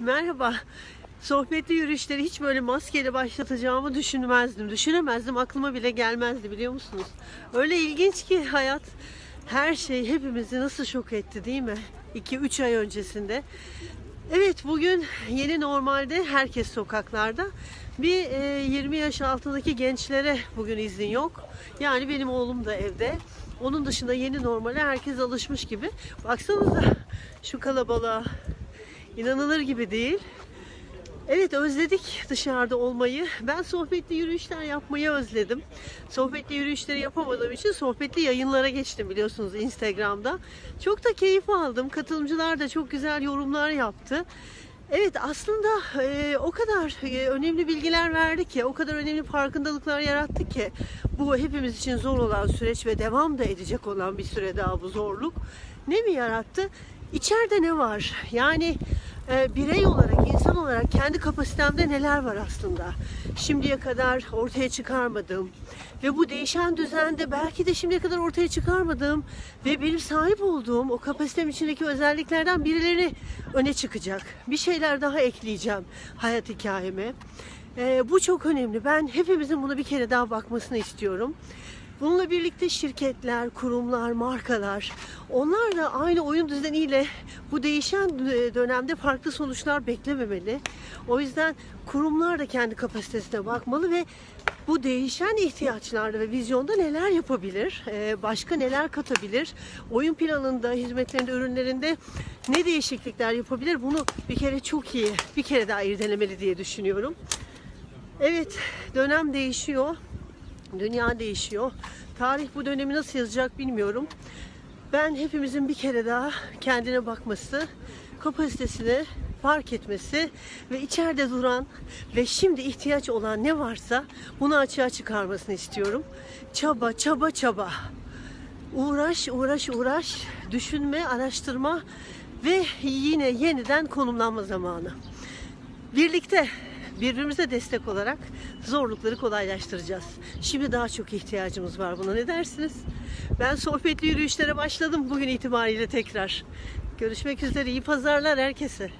Merhaba. Sohbetli yürüyüşleri hiç böyle maskeyle başlatacağımı düşünmezdim. Düşünemezdim. Aklıma bile gelmezdi biliyor musunuz? Öyle ilginç ki hayat her şey hepimizi nasıl şok etti değil mi? 2-3 ay öncesinde. Evet bugün yeni normalde herkes sokaklarda. Bir e, 20 yaş altındaki gençlere bugün izin yok. Yani benim oğlum da evde. Onun dışında yeni normale herkes alışmış gibi. Baksanıza şu kalabalığa. İnanılır gibi değil. Evet özledik dışarıda olmayı. Ben sohbetli yürüyüşler yapmayı özledim. Sohbetli yürüyüşleri yapamadığım için sohbetli yayınlara geçtim biliyorsunuz Instagram'da. Çok da keyif aldım. Katılımcılar da çok güzel yorumlar yaptı. Evet aslında e, o kadar e, önemli bilgiler verdi ki, o kadar önemli farkındalıklar yarattı ki bu hepimiz için zor olan süreç ve devam da edecek olan bir süre daha bu zorluk. Ne mi yarattı? İçeride ne var? Yani e, birey olarak, insan olarak kendi kapasitemde neler var aslında? Şimdiye kadar ortaya çıkarmadığım ve bu değişen düzende belki de şimdiye kadar ortaya çıkarmadığım ve benim sahip olduğum o kapasitem içindeki özelliklerden birileri öne çıkacak. Bir şeyler daha ekleyeceğim hayat hikayeme. E, bu çok önemli. Ben hepimizin buna bir kere daha bakmasını istiyorum. Bununla birlikte şirketler, kurumlar, markalar onlar da aynı oyun düzeniyle bu değişen dönemde farklı sonuçlar beklememeli. O yüzden kurumlar da kendi kapasitesine bakmalı ve bu değişen ihtiyaçlarda ve vizyonda neler yapabilir, ee, başka neler katabilir, oyun planında, hizmetlerinde, ürünlerinde ne değişiklikler yapabilir bunu bir kere çok iyi, bir kere daha irdelemeli diye düşünüyorum. Evet, dönem değişiyor. Dünya değişiyor. Tarih bu dönemi nasıl yazacak bilmiyorum. Ben hepimizin bir kere daha kendine bakması, kapasitesini fark etmesi ve içeride duran ve şimdi ihtiyaç olan ne varsa bunu açığa çıkarmasını istiyorum. Çaba, çaba, çaba. Uğraş, uğraş, uğraş. Düşünme, araştırma ve yine yeniden konumlanma zamanı. Birlikte birbirimize destek olarak zorlukları kolaylaştıracağız. Şimdi daha çok ihtiyacımız var buna. Ne dersiniz? Ben sohbetli yürüyüşlere başladım bugün itibariyle tekrar. Görüşmek üzere. iyi pazarlar herkese.